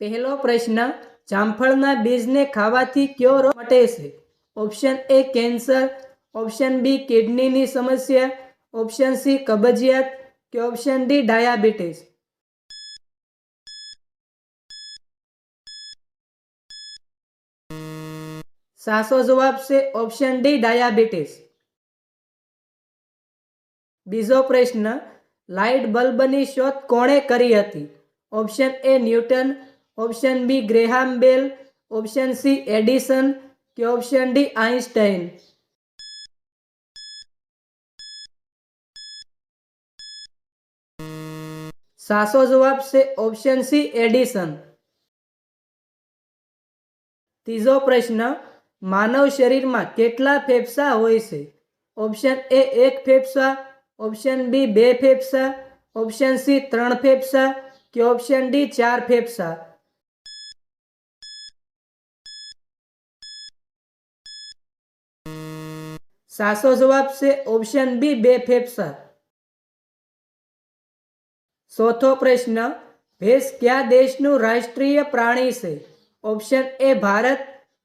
પહેલો પ્રશ્ન, જામફળના બીજને ખાવાથી કયો રોગ મટે છે? Option A cancer, option B કિડનીની સમસ્યા, ઓપ્શન સી કબજિયાત કે ઓપ્શન ડી ડાયાબિટીસ. સાચો જવાબ છે ઓપ્શન ડી ડાયાબિટીસ. બીજો પ્રશ્ન, લાઇટ બલ્બની શોધ કોણે કરી હતી? Option A Newton option B Graham Bell option C Edison કે ઓપ્શન ડી આઇન્સ્ટાઈન સાચો જવાબ છે ઓપ્શન સી એડિસન ત્રીજો પ્રશ્ન, માનવ શરીરમાં કેટલા ફેફસા હોય છે? ઓપ્શન એ એક ફેફસા. ઓપ્શન બી બે ફેફસા. ઓપ્શન સી ત્રણ ફેફસા. કે ઓપ્શન ડી ચાર ફેફસા. સાચો જવાબ છે ઓપ્શન બી બે ફેફસા. ચોથો પ્રશ્ન, ભેંસ કયા દેશનું રાષ્ટ્રીય પ્રાણી છે? Option A Bharat.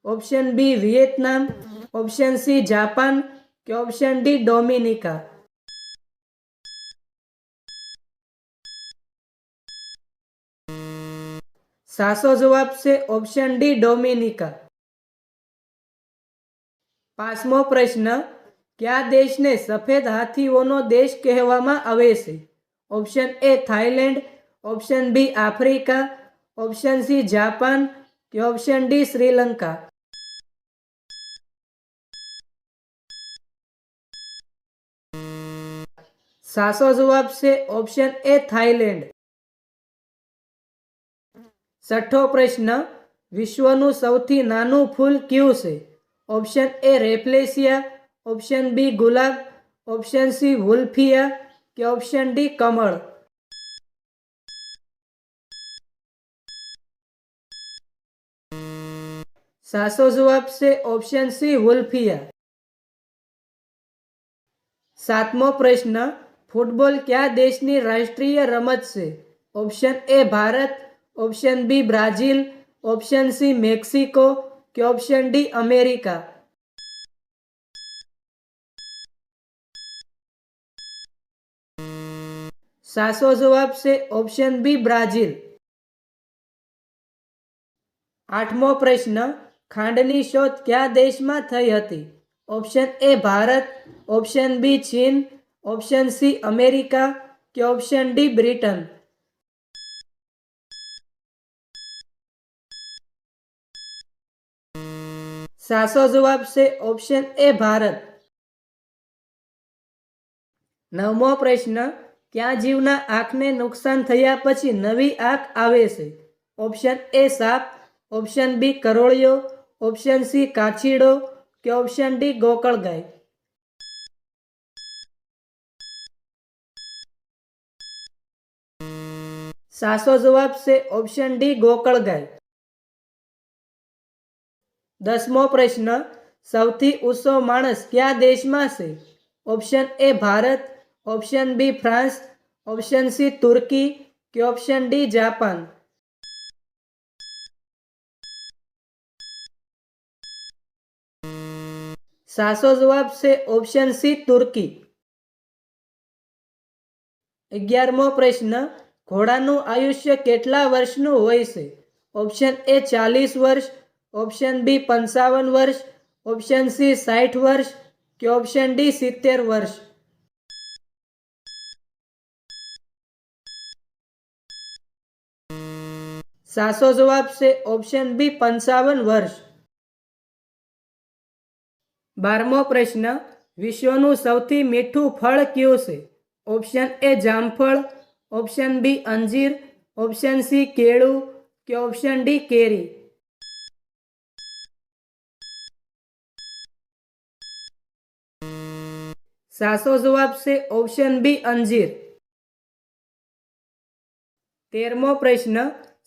Option B Vietnam. Option C Japan. કે ઓપ્શન ડી ડોમિનિકા. સાચો જવાબ છે ઓપ્શન ડી ડોમિનિકા. પાંચમો પ્રશ્ન, કયા દેશને સફેદ હાથીઓનો દેશ કહેવામાં આવે છે? Option A Thailand option B Africa, option C Japan કે ઓપ્શન ડી શ્રીલંકા? સાચો જવાબ છે ઓપ્શન એ થાઈલેન્ડ છઠ્ઠો પ્રશ્ન, વિશ્વનું સૌથી નાનું ફૂલ કયું છે? Option A rafflesia option B gulab option C wolffia કે ઓપ્શન ડી કમળ સાચો જવાબ છે ઓપ્શન સી વુલ્ફિયા સાતમો પ્રશ્ન ફૂટબોલ કયા દેશની રાષ્ટ્રીય રમત છે option A Bharat option B Brazil option C Mexico કે ઓપ્શન ડી અમેરિકા સાચો જવાબ છે ઓપ્શન બી બ્રાઝિલ આઠમો પ્રશ્ન ખાંડની શોધ કયા દેશમાં થઈ હતી option A Bharat option B ચીન ઓપ્શન સી અમેરિકા કે ઓપ્શન ડી બ્રિટન સાચો જવાબ છે ઓપ્શન એ ભારત. નવમો પ્રશ્ન, ક્યાં જીવના આંખને નુકસાન થયા પછી નવી આંખ આવે છે? ઓપ્શન એ સાપ. ઓપ્શન બી કરોળિયો. ઓપ્શન સી કાછીડો. કે ઓપ્શન ડી ગોકળ ગાય. સાચો જવાબ છે ઓપ્શન ડી ગોકળગાય દસમો પ્રશ્ન, સૌથી ઊંચો માણસ કયા દેશમાં છે? Option A Bharat, option B France, option C તુર્કી કે ઓપ્શન ડી જાપાન. સાચો જવાબ છે ઓપ્શન સી તુર્કી. અગિયારમો પ્રશ્ન, ઘોડાનું આયુષ્ય કેટલા વર્ષનું હોય છે? ઓપ્શન એ ચાલીસ વર્ષ ઓપ્શન બી પંચાવન વર્ષ, ઓપ્શન સી સાઠ વર્ષ કે ઓપ્શન ડી સિત્તેર વર્ષ. સાચો જવાબ છે ઓપ્શન બી પંચાવન વર્ષ. બારમો પ્રશ્ન, વિશ્વનું સૌથી મીઠું ફળ કયું છે? ઓપ્શન એ જામફળ, ઓપ્શન બી અંજીર, ઓપ્શન સી કેળું કે ઓપ્શન ડી કેરી. સાચો જવાબ છે ઓપ્શન બી અંજીર. તેરમો પ્રશ્ન,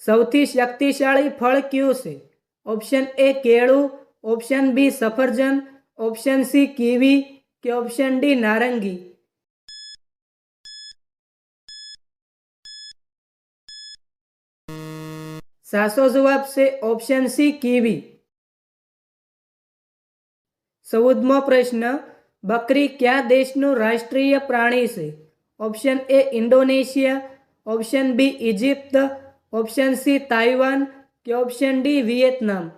સૌથી શક્તિશાળી ફળ કયું છે? ઓપ્શન એ કેળું, ઓપ્શન બી સફરજન, ઓપ્શન સી કીવી કે ઓપ્શન ડી નારંગી? સાચો જવાબ છે ઓપ્શન સી કીવી. ચૌદમો પ્રશ્ન બકરી કયા દેશનું રાષ્ટ્રીય પ્રાણી છે? Option A Indonesia, option B Egypt option C Taiwan કે ઓપ્શન ડી વિયેતનામ.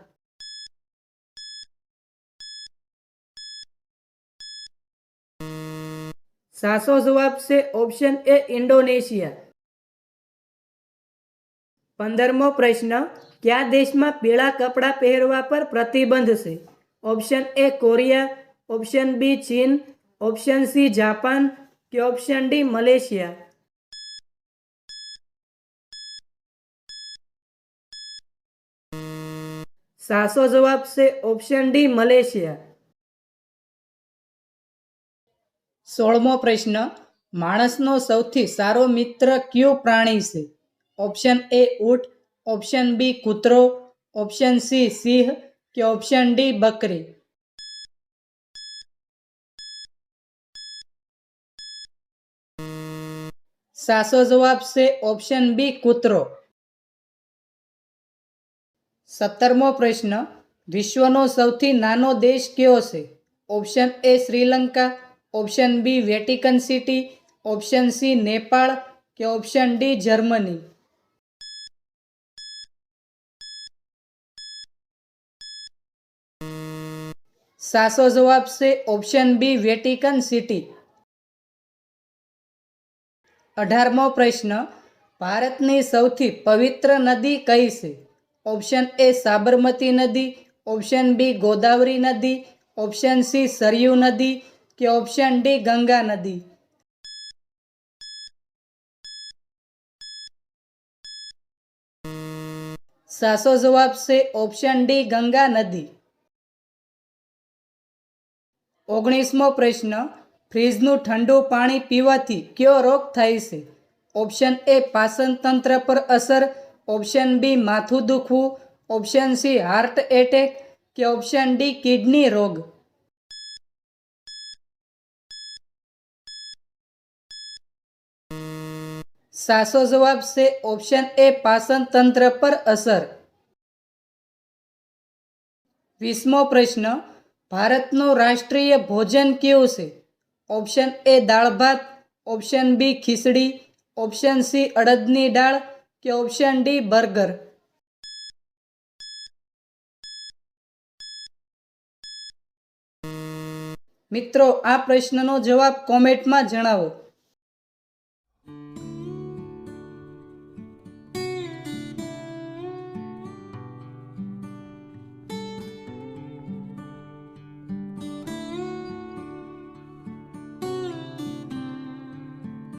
સાચો જવાબ છે ઓપ્શન એ ઇન્ડોનેશિયા. પંદરમો પ્રશ્ન, કયા દેશમાં પીળા કપડાં પહેરવા પર પ્રતિબંધ છે? Option A Korea option B ચીન ઓપ્શન સી જાપાન કે ઓપ્શન ડી મલેશિયા સાચો જવાબ છે ઓપ્શન ડી મલેશિયા સોળમો પ્રશ્ન, માણસનો સૌથી સારો મિત્ર કયો પ્રાણી છે? ઓપ્શન એ ઊંટ. ઓપ્શન બી કૂતરો. ઓપ્શન સી સિંહ. કે ઓપ્શન ડી બકરી. સાચો જવાબ છે ઓપ્શન બી કૂતરો. સત્તરમો પ્રશ્ન, વિશ્વનો સૌથી નાનો દેશ કયો છે? Option A Sri Lanka option B Vatican City option C Nepal કે ઓપ્શન ડી જર્મની? સાચો જવાબ છે ઓપ્શન બી વેટિકન સિટી અઢારમો પ્રશ્ન. ભારતની સૌથી પવિત્ર નદી કઈ છે? ઓપ્શન એ સાબરમતી નદી, ઓપ્શન બી ગોદાવરી નદી, ઓપ્શન સી સરયુ નદી કે ઓપ્શન ડી ગંગા નદી? સાચો જવાબ છે ઓપ્શન ડી ગંગા નદી. ઓગણીસમો પ્રશ્ન. ફ્રીજનું ઠંડુ પાણી પીવાથી કયો રોગ થાય છે? ઓપ્શન એ પાચનતંત્ર પર અસર, ઓપ્શન બી માથું દુખવું, ઓપ્શન સી હાર્ટ એટેક કે ઓપ્શન ડી કિડની રોગ. સાચો જવાબ છે ઓપ્શન એ પાચનતંત્ર પર અસર. વીસમો પ્રશ્ન, ભારતનું રાષ્ટ્રીય ભોજન કયું છે? ઓપ્શન એ દાળ ભાત, option B khichdi, option C અડદની દાળ કે ઓપ્શન ડી બર્ગર. મિત્રો, આ પ્રશ્નનો જવાબ કોમેન્ટમાં જણાવો.